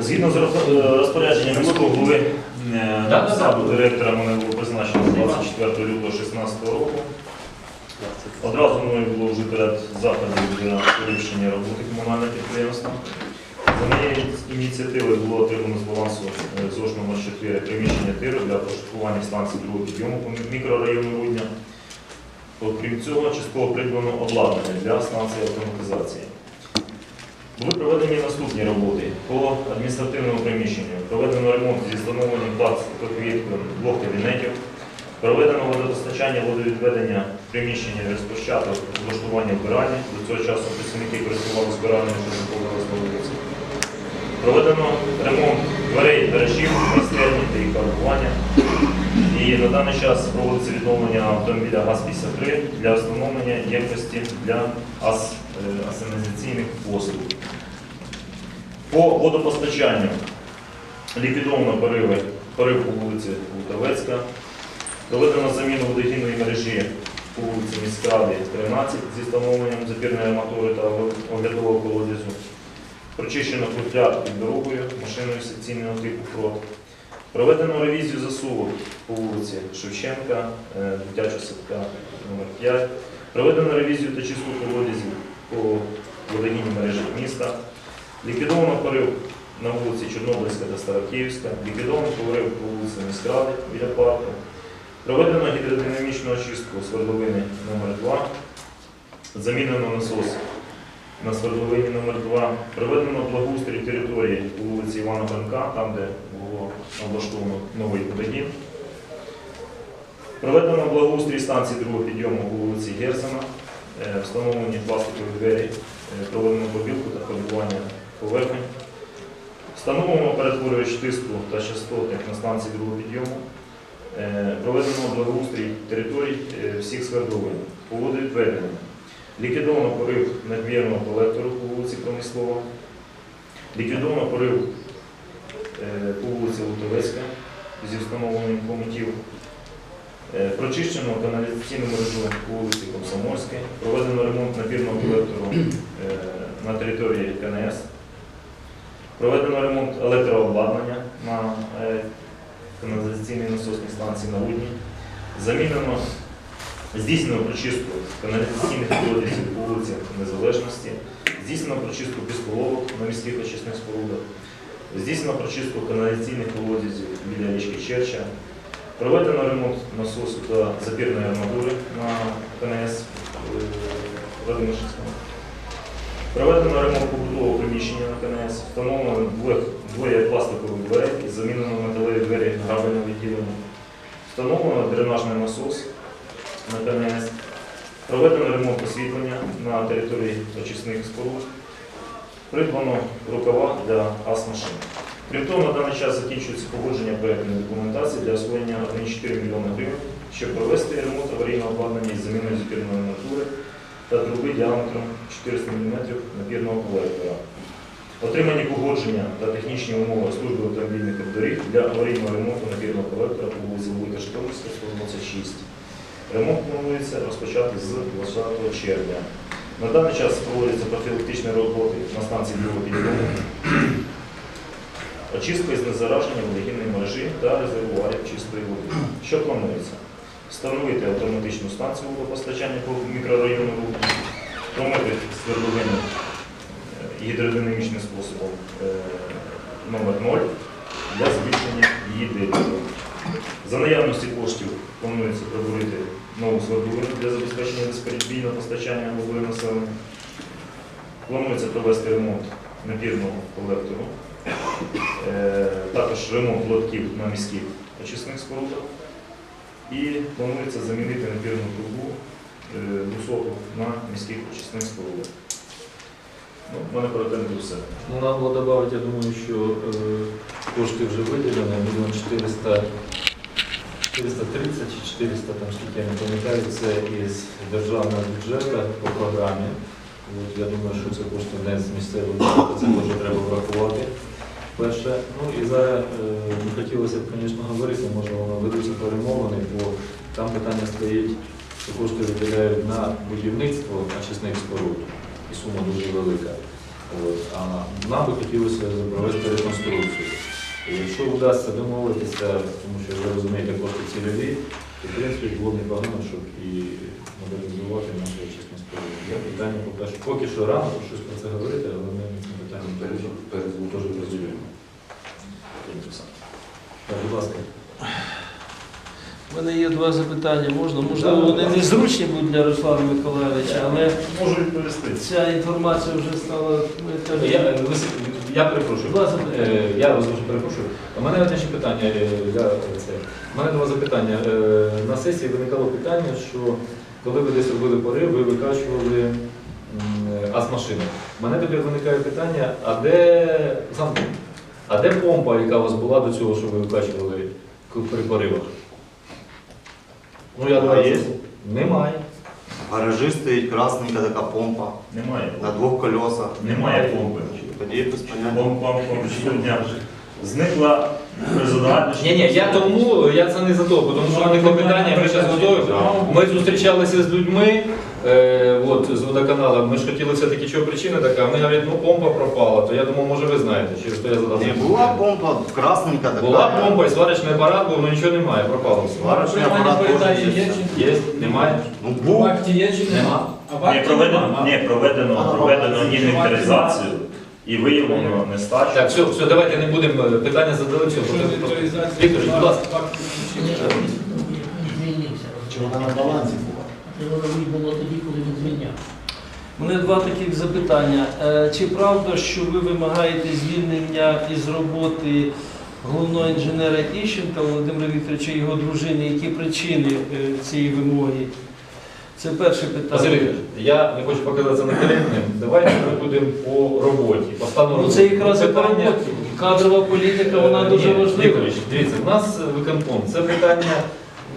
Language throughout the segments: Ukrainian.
Згідно з е, розпорядженням міського голови е, на посаду директора мене було призначено 24 лютого 2016 року. Одразу мною було вжито ряд заходів для вирішення роботи комунального підприємства. За моєї ініціативи було отримано з балансу ЗОЖ номер 4 приміщення тиру для пошукування станції другого підйому по мікрорайону Рудня. Окрім цього, частково придбано обладнання для станції автоматизації. Були проведені наступні роботи по адміністративному приміщенню. Проведено ремонт зі встановленням пластикових двох кабінетів. Проведено водопостачання, водовідведення приміщення розпочаток облаштування вбиральні. До цього часу працівники користувалися вбиральними, що знаходилися на. Проведено ремонт дверей, гаражів, майстерні та їх фарбування. І на даний час проводиться відновлення автомобіля ГАЗ-53 для встановлення ємкості для ас- асенізаційних послуг. По водопостачанню ліквідовано пориви, порив по вулиці Лутовецька. Проведено заміну водогінної мережі по вулиці Міськради 13 зі встановленням запірної арматури та оглядового колодязю. Прочищено футляр під дорогою машиною секційного типу ФРОТ. Проведено ревізію засувок по вулиці Шевченка, е, дитяча садка номер 5 Проведено ревізію та чистку колодязів по водогінній мережі міста. Ліквідовано порив на вулиці Чорнобильська та Старокиївська. Ліквідовано порив по вулиці Міськради біля парку. Проведено гідродинамічну очистку свердловини номер 2 Замінено насос на свердловині номер 2 Проведено благоустрій території по вулиці Івана Франка, там, де було облаштовано новий водогін. Проведено благоустрій станції другого підйому по вулиці Герцена, Е, встановлені пластикові двері, е, проведено побілку та полювання поверхень. Встановлено перетворювач тиску та частоти на станції другого підйому. Е, Проведено благоустрій територій всіх свердловин. По водовідведенню. Ліквідовано порив надмірного колектору по вулиці Промислова. Ліквідовано порив по вулиці Лутовецька зі встановленням комутів. Е, Прочищено каналізаційну мережу по вулиці Комсомольській. Проведено ремонт напірного колектору е, на території КНС. Проведено ремонт електрообладнання на е, каналізаційній насосній станції на Рудні. Замінено, здійснено прочистку каналізаційних колодязів по вулиці Незалежності. Здійснено прочистку пісколовок на міських очисних спорудах. Здійснено прочистку каналізаційних колодязів біля річки Черча. Проведено ремонт насосу та запірної арматури на КНС е, Радимишинському. Проведено ремонт побутового приміщення на КНС, встановлено двоє пластикових дверей і замінено металеві двері грабельного відділення. Встановлено дренажний насос на КНС. Проведено ремонт освітлення на території очисних споруд. Придбано рукава для АС-машин. Крім того, на даний час закінчується погодження проєктної документації для освоєння 1,4 млн гривень, щоб провести ремонт аварійного обладнання із заміною запірної арматури та труби діаметром 400 мм напірного колектора. Отримані погодження та технічні умови служби автомобільних доріг для аварійного ремонту напірного колектора по вулиці Велика Житомирська, 126. Ремонт планується розпочати з 20 червня. На даний час проводяться профілактичні роботи на станції другого очистка із незараження водогінної мережі та резервуарів чистої води. Що планується? Встановити автоматичну станцію водопостачання по мікрорайону Рудні, промити свердловину е, гідродинамічним способом е, номер 0 для збільшення її дебіту. За наявності коштів планується пробурити нову свердловину для забезпечення безперебійного постачання водою населення. Планується провести ремонт напірного колектору, Е, також ремонт лотків на міських очисних спорудах. І планується замінити напірну трубу е, високу на міських очисних спорудах. Ну, в мене коротенько все. Ну, надо было добавить, я думаю, що е, кошти вже виділені, мільйон 400, 430 чи 400, там скільки я не пам'ятаю, це із державного бюджету по програмі. От, я думаю, що це кошти не з місцевого це теж треба врахувати. Перше, ну і зараз е, не хотілося б, звісно, говорити, може воно ведуться перемовини, бо там питання стоїть, що кошти виділяють на будівництво очисних споруд, і сума дуже велика. От. А нам би хотілося провести реконструкцію. І якщо вдасться домовитися, тому що ви розумієте, кошти цільові, то в принципі було б непогано, щоб і модернізувати нашу чесне споруду. Я питання покажу. поки що рано про щось про це говорити, але ми цим питанням теж теж працюємо. Так, будь ласка. У мене є два запитання. Можна? Можливо, вони незручні будуть для Руслана Миколаївича, але Можу відповісти. ця інформація вже стала. ну, Я, е, ви с- я перепрошую. Два запитання. Е, Я вас дуже перепрошую. У мене одне ще питання. е, Я, це, у мене два запитання. Е, На сесії виникало питання, що коли ви десь робили порив, ви викачували м, е, ас-машину. У мене тепер виникає питання, а де сам, а де помпа, яка у вас була до цього, що ви викачували к- при поривах? Ну, я думаю, є. Немає. В гаражі стоїть красненька така помпа Немає. на двох колесах. Немає помпи. Тоді без поняття. Помпа сьогодні зникла при задачі. Ні, ні, я тому, я це не за то, тому що виникло питання, ми зараз готові. Ми зустрічалися з людьми е, от, з водоканалом, ми ж хотіли все-таки, чого причина така, вони говорять, ну помпа пропала, то я думав, може ви знаєте, через то я задав. Не була помпа красненька така. Була помпа і сварочний апарат був, але нічого немає, пропало. Сварочний апарат теж є. Є? Немає? Ну був. Нема. Не проведено, не проведено, проведено інвентаризацію і виявлено нестачу. Так, все, все, давайте не будемо е, питання задали, все. Віктор, будь ласка. Звільнився. Чи вона на балансі була? Це було тоді, коли він звільняв. У мене два таких запитання. Е, Чи правда, що ви вимагаєте звільнення із роботи головного інженера Іщенка Володимира Вікторовича і його дружини? Які причини е, цієї вимоги? Це перше питання. Василь, я не хочу показатися некоректним, давайте ми будемо по роботі, по стану Ну це якраз Питання-. Кадрова політика, вона дуже важлива. Дивіться, в нас виконком. Це питання.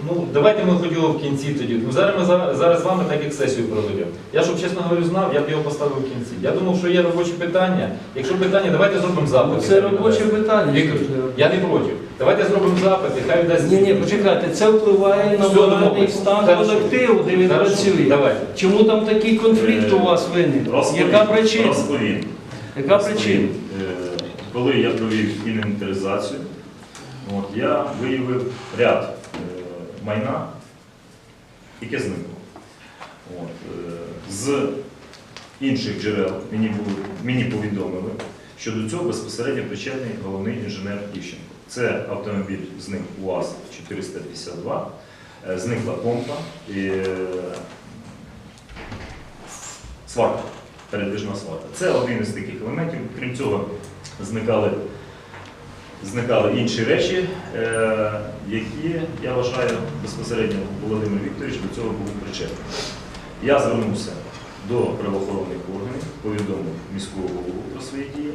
Ну, давайте ми хоч його в кінці тоді. Ну, зараз ми за- зараз з вами так як сесію проведемо. Я щоб чесно говорю, знав, я б його поставив в кінці. Я думав, що є робочі питання. Якщо питання, давайте зробимо запит. Ну, Це робоче питання. Віктор, я не проти. Давайте зробимо запит, і хай дасть. Ні, ні, почекайте, це впливає на Все, моральний домовились. стан Хорошо. колективу, де він Хорошо, працює. Давайте. Чому там такий конфлікт у вас виник? Розповім, Яка причина? Розповім. Яка причина? Е, Коли я провів інвентаризацію, от, я виявив ряд майна, яке зникло. От, е, з інших джерел мені, було, мені повідомили, що до цього безпосередньо причетний головний інженер Тищенко. Це автомобіль зник УАЗ-452, е, зникла помпа і е, сварка, передвижна сварка. Це один із таких елементів. Крім цього, зникали, зникали інші речі, е, які, я вважаю, безпосередньо Володимир Вікторович до цього був причетний. Я звернувся до правоохоронних органів, повідомив міського голову про свої дії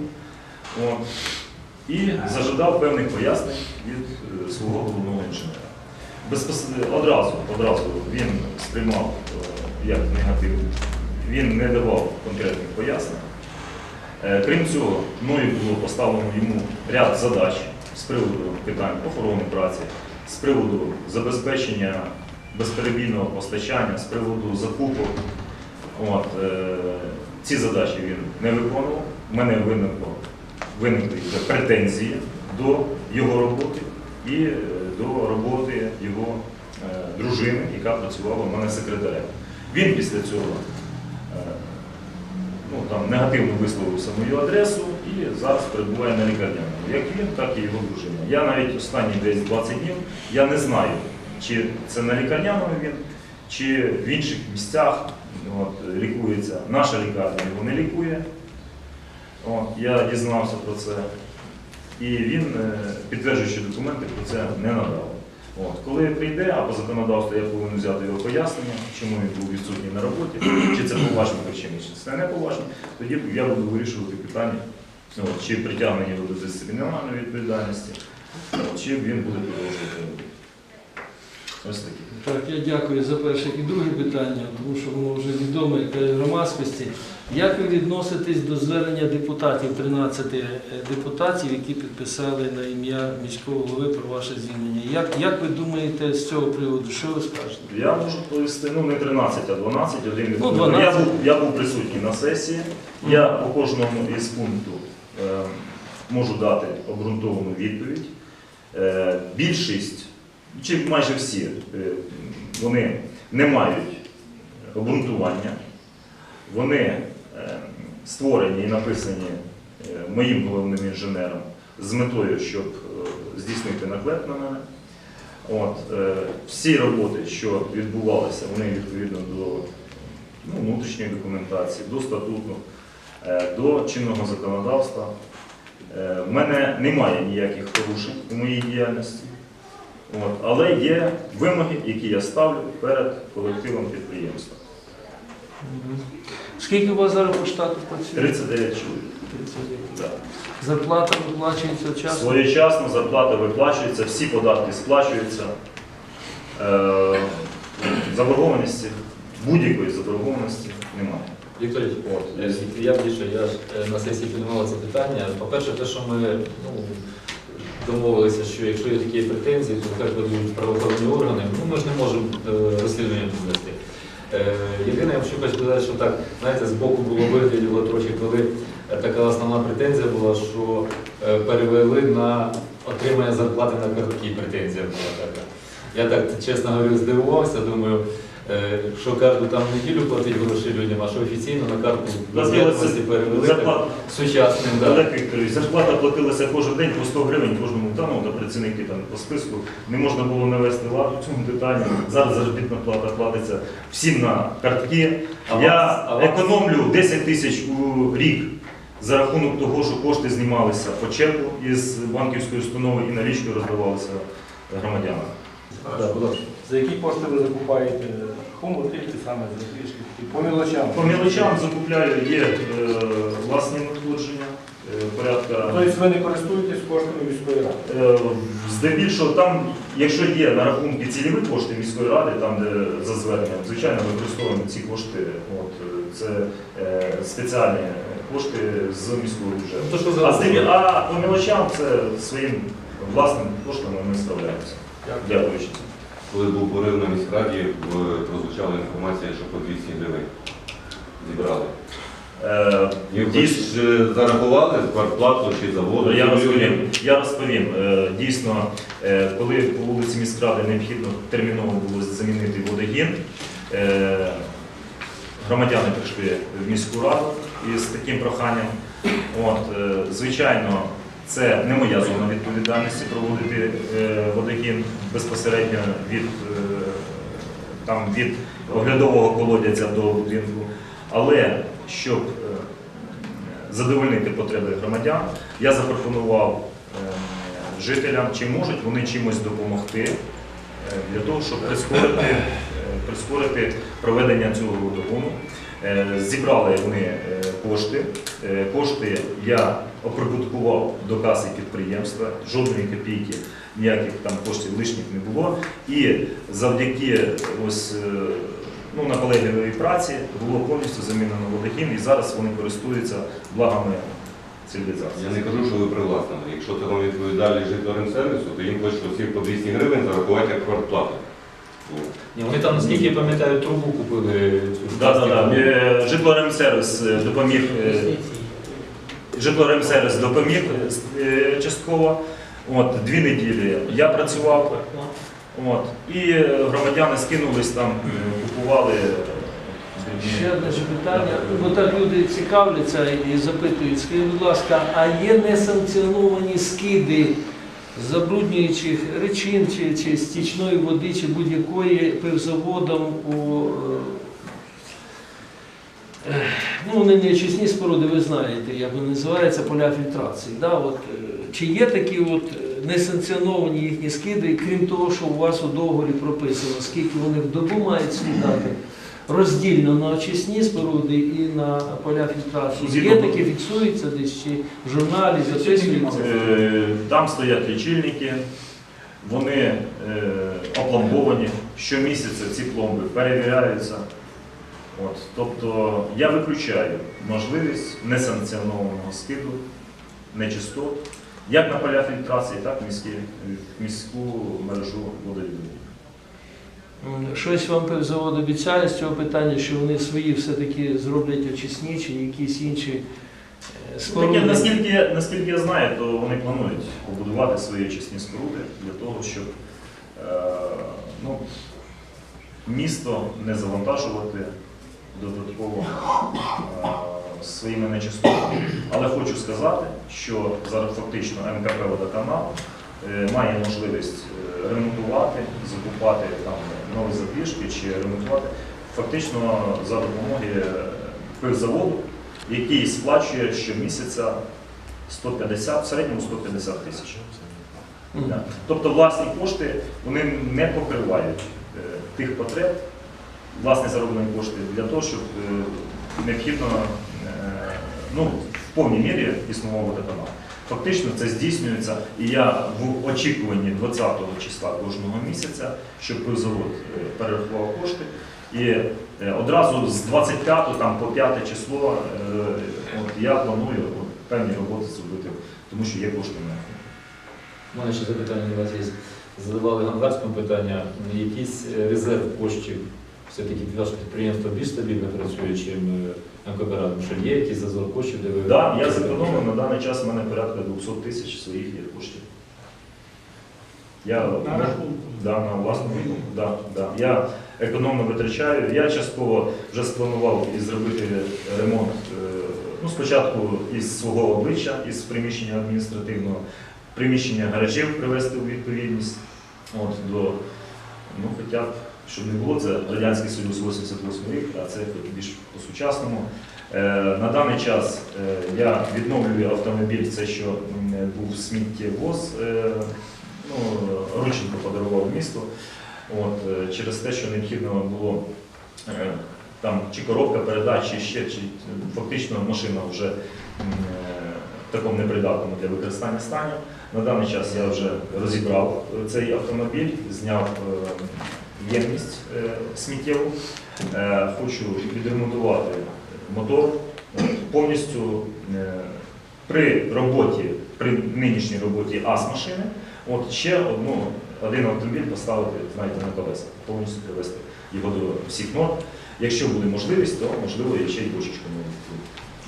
і зажадав певних пояснень від е, свого головного інженера. Одразу, одразу він сприймав е, як негатив, він не давав конкретних пояснень. Е, Крім цього, мною було поставлено йому ряд задач з приводу питань охорони праці, з приводу забезпечення безперебійного постачання, з приводу закупок. От, е, ці задачі він не виконував. У мене виникло, виникли претензії до його роботи і е, до роботи його дружини, яка працювала в мене секретарем. Він після цього ну, там, негативно висловився мою адресу і зараз перебуває на лікарняному. Як він, так і його дружина. Я навіть останні десь 20 днів я не знаю, чи це на лікарняному він, чи в інших місцях от, лікується. Наша лікарня його не лікує. От, я дізнався про це. І він, е, підтверджуючи документи, про це не надав. От, коли прийде, а по законодавству я повинен взяти його пояснення, чому він був відсутній на роботі, чи це поважні причини, чи це не поважні, тоді я буду вирішувати питання, от, чи притягнення до дисциплінарної відповідальності, от, чи він буде продовжувати. Ось таке. Так, я дякую за перше і друге питання, тому що воно вже відоме е, громадськості. Як ви відноситесь до звернення депутатів, 13 депутатів, які підписали на ім'я міського голови про ваше звільнення? Як, як ви думаєте з цього приводу? Що ви скажете? Я можу повісти, ну не 13, а 12, один Ну, 12. Я був, я був присутній на сесії. Я по кожному із пункту е, можу дати обґрунтовану відповідь. Е, більшість, чи майже всі, е, вони не мають обґрунтування. Вони е, створені і написані е, моїм головним інженером з метою, щоб здійснити наклеп на мене. От, всі роботи, що відбувалися, вони відповідно до ну, внутрішньої документації, до статуту, до чинного законодавства. В мене немає ніяких порушень у моїй діяльності. От, але є вимоги, які я ставлю перед колективом підприємства. Скільки у вас зараз по штату працює? 39 чоловік. 39. Да. Зарплата виплачується вчасно? Своєчасно зарплата виплачується, всі податки сплачуються. Е, заборгованості, будь-якої заборгованості немає. Віктор, е, я більше, я ж е, на сесії піднімав це питання. По-перше, те, що ми ну, домовилися, що якщо є такі претензії, то хай подадуть правоохоронні органи, ну ми ж не можемо е, розслідування провести. Е, Єдине, я хочу сказати, що так, знаєте, з боку було виглядело трохи, коли така основна претензія була, що е, перевели на отримання зарплати на картки. Претензія була така. Я так, чесно говорю, здивувався, думаю, що карту там в неділю платить гроші людям, а що офіційно на карту безвідомості перевели. Зарплата, Сучасним, так. Олег Вікторович, зарплата платилася кожен день по 100 гривень кожному та, ну, та працівники там по списку. Не можна було навести лад у цьому питанні. Зараз заробітна плата платиться всім на картки. А Я а економлю 10 тисяч у рік за рахунок того, що кошти знімалися по чеку із банківської установи і налічкою роздавалися громадянам. За які кошти ви закупаєте хомути, ті саме за по мілочам? По мілочам закупляю, є е, власні надходження, е, порядка. Тобто ви не користуєтесь коштами міської ради? Е, Здебільшого там, якщо є на рахунки цільові кошти міської ради, там де за зверненням, звичайно, ми використовуємо ці кошти. От, е, це е, спеціальні кошти з міського бюджету. То, що А, за здебіль- а по мілочам це своїм власним коштами ми справляємося. Дякуючи. Коли був порив на міськраді, прозвучала інформація, що по 200 гривень зібрали. Е, Дійсно. хоч е, зарахували квартплату чи заводу? Я розповім. Я розповім. Е, Дійсно, е, коли по вулиці міськради необхідно терміново було замінити водогін, е, громадяни прийшли в міську раду із таким проханням. От, е, звичайно, це не моя зона відповідальності проводити е, водогін безпосередньо від, е, там, від оглядового колодязя до будинку. Але щоб е, задовольнити потреби громадян, я запропонував жителям, чи можуть вони чимось допомогти для того, щоб прискорити, прискорити проведення цього водогону. Е, Зібрали вони е, кошти. Е, Кошти я оприбуткував до каси підприємства, жодної копійки, ніяких там коштів лишніх не було. І завдяки ось ну, наполегливій праці було повністю замінено водогін, і зараз вони користуються благами. Я не кажу, що ви привласнили. Якщо це вам відповідальність житлоренсервісу, то їм хочеться всіх по 200 гривень зарахувати як квартплату. Ну, Ні, вони там, наскільки я пам'ятаю, трубу купили цю Да, да, да. пластикову. Е, Житлоремсервіс е, допоміг е. Житлоремсервіс допоміг е, частково. От, дві неділі я працював. От, і громадяни скинулись там, е, купували. Ще одне ж питання, бо так люди цікавляться і запитують, скажіть, будь ласка, а є несанкціоновані скиди забруднюючих речин чи, чи стічної води, чи будь-якої пивзаводом у е, ну, не очисні споруди, ви знаєте, як вони називаються, поля фільтрації. Да? От, е, чи є такі от е, несанкціоновані їхні скиди, крім того, що у вас у договорі прописано, скільки вони в добу мають слідати? Роздільно на очисні споруди і на поля фільтрації. Є таке, фіксується десь чи в журналі, записується. Е, Там стоять лічильники. вони е, опломбовані. Щомісяця ці пломби перевіряються. От, тобто я виключаю можливість несанкціонованого скиду нечистот як на поля фільтрації, так і в міську мережу водовідведення. Щось вам пивзавод обіцяє з цього питання, що вони свої все-таки зроблять очисні чи якісь інші е, Таке, споруди. наскільки, наскільки я знаю, то вони планують побудувати свої очисні споруди для того, щоб е, ну, місто не завантажувати додатково е, своїми нечистотами. Але хочу сказати, що зараз фактично МКП «Водоканал» е, має можливість е, ремонтувати, закупати там нові задвіжки чи ремонтувати фактично за допомоги е, пивзаводу, який сплачує щомісяця 150, в середньому 150 тисяч. Тобто власні кошти вони не покривають е, тих потреб, власне зароблені кошти для того, щоб е, необхідно е, ну, в повній мірі існував водоканал. Фактично це здійснюється, і я в очікуванні 20 числа кожного місяця, щоб завод перерахував кошти. І е, одразу з 25 там, по 5 число е, от, я планую от, певні роботи зробити, тому що є кошти на У мене ще запитання до вас є. Задавали Гангарському питання, якийсь е, резерв коштів все-таки підприємство більш стабільно працює, ніж Рада? Що є якийсь зазор коштів, де ви... Да, я зекономив на даний час в мене порядка 200 тисяч своїх є коштів. Я На рахунку. да, на власному рахунку, да, да. Я економно витрачаю. Я частково вже спланував і зробити ремонт. е, Ну, спочатку із свого обличчя, із приміщення адміністративного, приміщення гаражів привести у відповідність. От, до, ну, хоча б, щоб не було, це Радянський Союз 88 рік, а це більш по-сучасному. Е, На даний час е, я відновлюю автомобіль, це що був сміттєвоз, е, ну, Рученко подарував місту. От, через те, що необхідно було там чи коробка передач, чи ще, чи фактично машина вже в такому непридатному для використання стані. На даний час я вже розібрав цей автомобіль, зняв ємність е, сміттєву. Е, Хочу відремонтувати мотор повністю е, при роботі, при нинішній роботі АЗ-машини. От ще одну, один автомобіль поставити знаєте, на колеса, повністю привести його до всіх норм. Якщо буде можливість, то можливо я ще й бочечку не.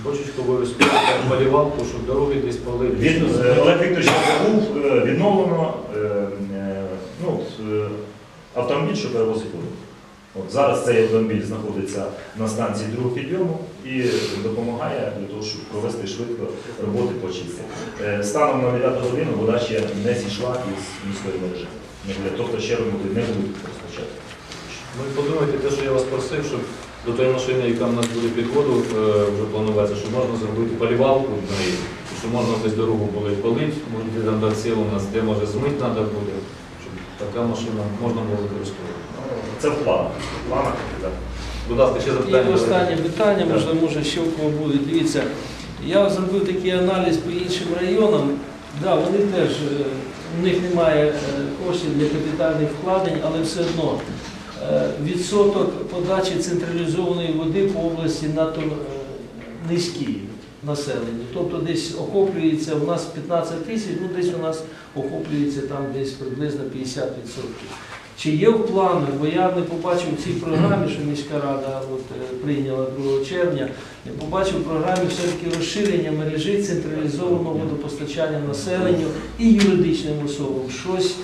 Бочечку обов'язково так малював, то що дороги десь пали. Від, е, Олег Вікторович забув, е, відновлено ну, автомобіль, що перевозить воду. От зараз цей автомобіль знаходиться на станції другого підйому і допомагає для того, щоб провести швидко роботи по очистці. Е, Станом на 9 годину вода ще не зійшла із міської мережі. Тобто ще роботи не будуть розпочати. Ну і подумайте те, що я вас просив, щоб до тої машини, яка в нас буде підходу, е, вже планується, що можна зробити полівалку в неї, що можна десь дорогу полити, може там сил у нас, де може змити треба буде, така машина можна було використовувати. Ну, Це в планах. В планах, так. Будь ласка, ще І останнє питання, можливо, може ще в кого буде. Дивіться, я зробив такий аналіз по іншим районам. Да, вони теж, е, у них немає е, коштів для капітальних вкладень, але все одно е, відсоток подачі централізованої води по області надто низький населення. Тобто десь охоплюється у нас 15 тисяч, ну десь у нас охоплюється там десь приблизно 50%. Чи є в планах, бо я не побачив в цій програмі, що міська рада от, е, прийняла 2 червня, не побачив в програмі все-таки розширення мережі централізованого водопостачання населенню і юридичним особам. Щось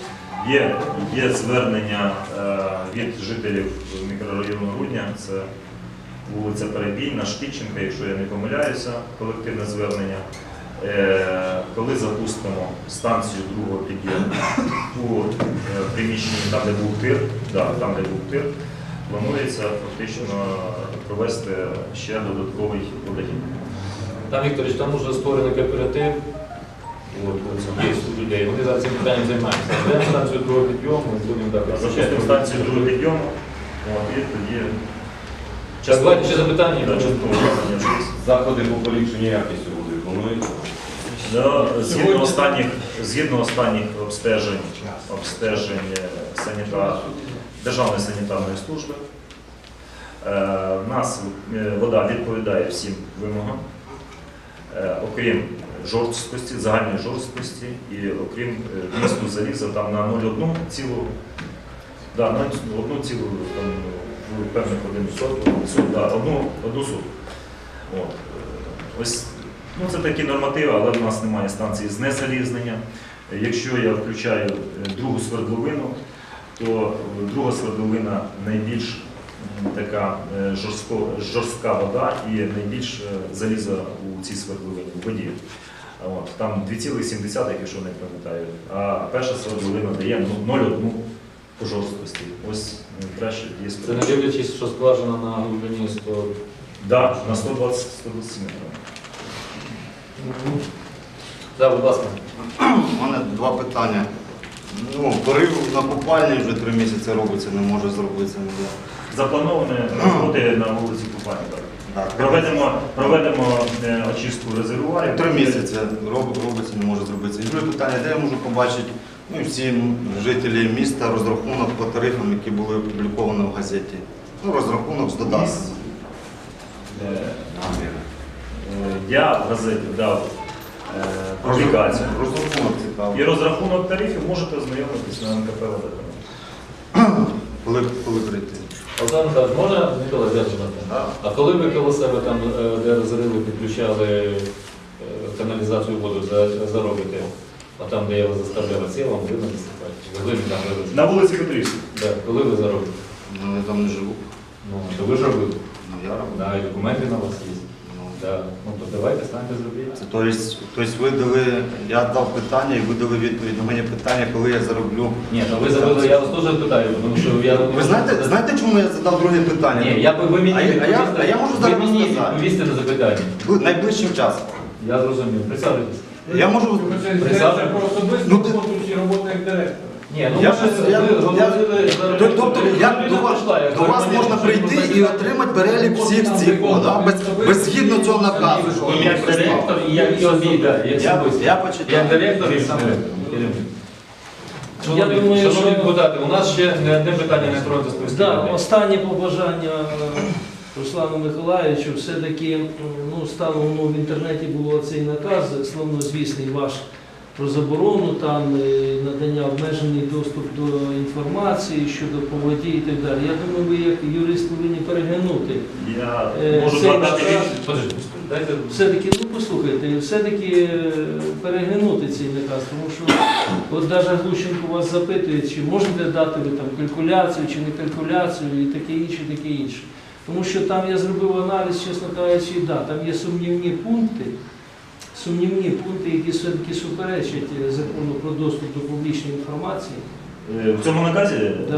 Є, є звернення е, від жителів мікрорайону Рудня, це вулиця Перебійна, Штиченка, якщо я не помиляюся, колективне звернення. Е, коли запустимо станцію другого підйому у е, приміщенні, там, де був тир, да, там, де був тир, планується фактично провести ще додатковий водогін. Там, Вікторович, там вже створений кооператив. От, от, є у людей. Вони зараз цим питанням займаються. Станцію другого підйому, будемо так. Запустимо станцію другого підйому, от, і тоді Давайте ще запитання. Да, частково. Заходи по поліпшенню якості води плануєте? Да, згідно останніх, згідно останніх обстежень, обстежень е, санітар, Державної санітарної служби, е, в нас е, вода відповідає всім вимогам, е, окрім жорсткості, загальної жорсткості і окрім е, вмісту заліза там на 0,1 цілу, да, на одну цілу там, певних один соту, сот, да, одну, одну соту. От. е, Ось Ну, це такі нормативи, але в нас немає станції знезалізнення. Якщо я включаю е, другу свердловину, то друга свердловина найбільш така е, жорстко, жорстка вода і найбільш заліза у цій свердловині, в воді. От, там 2,7, якщо не пам'ятаю, а перша свердловина дає ну, 0,1 по жорсткості. Ось краще є Це не дивлячись, що скважина на глибині 100 Да, на 120 127 метрів. Да, будь ласка. У мене два питання. Ну, порив на купальні вже три місяці робиться, не може зробитися. Заплановане роботи на вулиці Купальні. так. Так. Проведемо, проведемо е, очистку резервуарів. Три місяці роб- робиться, не може зробитися. І друге питання, де я можу побачити ну, і всі жителі міста розрахунок по тарифам, які були опубліковані в газеті. Ну, розрахунок з додатком. Е, е, Я в газеті дав е, публікацію. Розрахунок цікаво. І розрахунок тарифів можете ознайомитись на НКП. Коли, коли прийти? Олександр Михайлович, можна Микола з'ясувати? А коли ви коло себе там, де розрили, підключали каналізацію воду, за- заробите? А там, де я вас заставляв, ці вам видно насипати? Чи ви там робите? На вулиці Петрівській. Да, коли ви заробите? Ну, я там не живу. Ну, то ви ж робили. Ну, я роблю. Да, і документи на вас є. Ну, Да. Ну, то давайте станьте зробіть. Тобто, тобто ви дали, я дав питання і ви дали відповідь на моє питання, коли я зароблю. Ні, ну ви забили, я вас теж питаю, тому що я... Ви знаєте, знаєте, чому я задав друге питання? Ні, я, ви мені А я- а я- а я можу ви зараз мені розказати. відповісти на запитання. Ви найближчим часом. Я зрозумів. Присаджуйтесь. Я можу. Присаджуйтесь. про особисту Ну, ти- роботу чи роботу як директора. Ні, ну Я ви я- я- Тобто, до вас, до вас можна прийти і отримати перелік всіх цих да? без, без згідно цього наказу, що ви мені Як прислали. директор і як і обіда, як Я, особисто. я Як директор і сам директор. Я Шановні- думаю, Шановні що- депутати, у нас ще не одне питання не тронуте з Да, повістки. останнє побажання е, Руслану Миколаївичу. Все-таки ну, стало ну, в інтернеті було цей наказ, славнозвісний ваш про заборону, там е, надання обмежений доступ до інформації щодо поводі і так далі. Я думаю, ви як юрист повинні переглянути. Я Е, можу цей наказ- Все-таки, ну послухайте, все-таки е, переглянути цей наказ, тому що от навіть Глущенко вас запитує, чи можете дати ви там калькуляцію, чи не калькуляцію, і таке інше, таке інше. Тому що там я зробив аналіз, чесно кажучи, да, там є сумнівні пункти, сумнівні пункти, які все-таки суперечать е, закону про доступ до публічної інформації. Е, В цьому наказі, Да.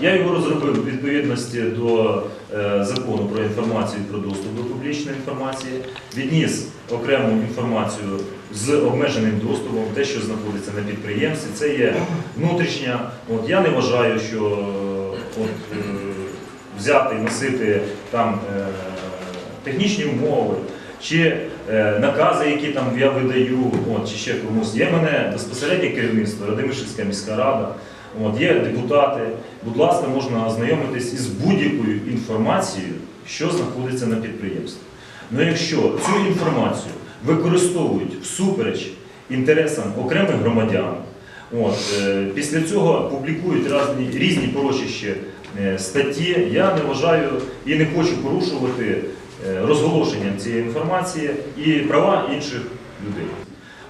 Я, я його розробив у відповідності до е, закону про інформацію про доступ до публічної інформації, відніс окрему інформацію з обмеженим доступом, те, що знаходиться на підприємстві, це є внутрішня. От я не вважаю, що е, от, е, взяти і носити там е, технічні умови. Чи е, накази, які там я видаю, от, чи ще комусь. Є мене безпосереднє керівництво, Радимишівська міська рада, от, є депутати. Будь ласка, можна ознайомитись із будь-якою інформацією, що знаходиться на підприємстві. Ну якщо цю інформацію використовують всупереч інтересам окремих громадян, от, е, після цього публікують різні, різні порочищі е, статті, я не вважаю і не хочу порушувати е, розголошенням цієї інформації і права інших людей.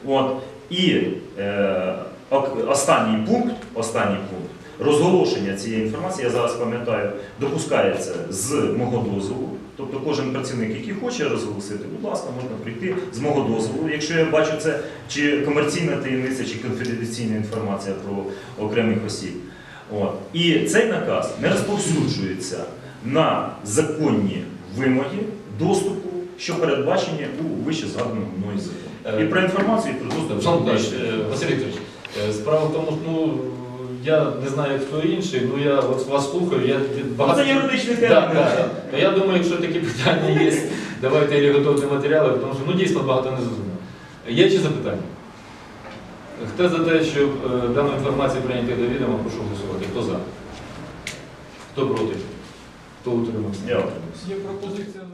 От. І е, останній пункт, останній пункт розголошення цієї інформації, я зараз пам'ятаю, допускається з мого дозволу. Тобто кожен працівник, який хоче розголосити, будь ласка, можна прийти з мого дозволу. Якщо я бачу це чи комерційна таємниця, чи конфіденційна інформація про окремих осіб. От. І цей наказ не розповсюджується на законні вимоги доступу, що передбачені у вище згаданому мною законі. І про інформацію, і про доступ. до Шановний е, Василь Вікторович, е, справа в тому, що ну, я не знаю, хто інший, ну я от вас слухаю, я Ну, багато... Це юридичний Да, термін. да. То я думаю, якщо такі питання є, давайте і готові матеріали, тому що ну, дійсно багато не зрозуміло. Є чи запитання? Хто за те, щоб е, дану інформацію прийняти до відома, прошу голосувати. Хто за? Хто проти? Хто утримався? Я утримався. Є пропозиція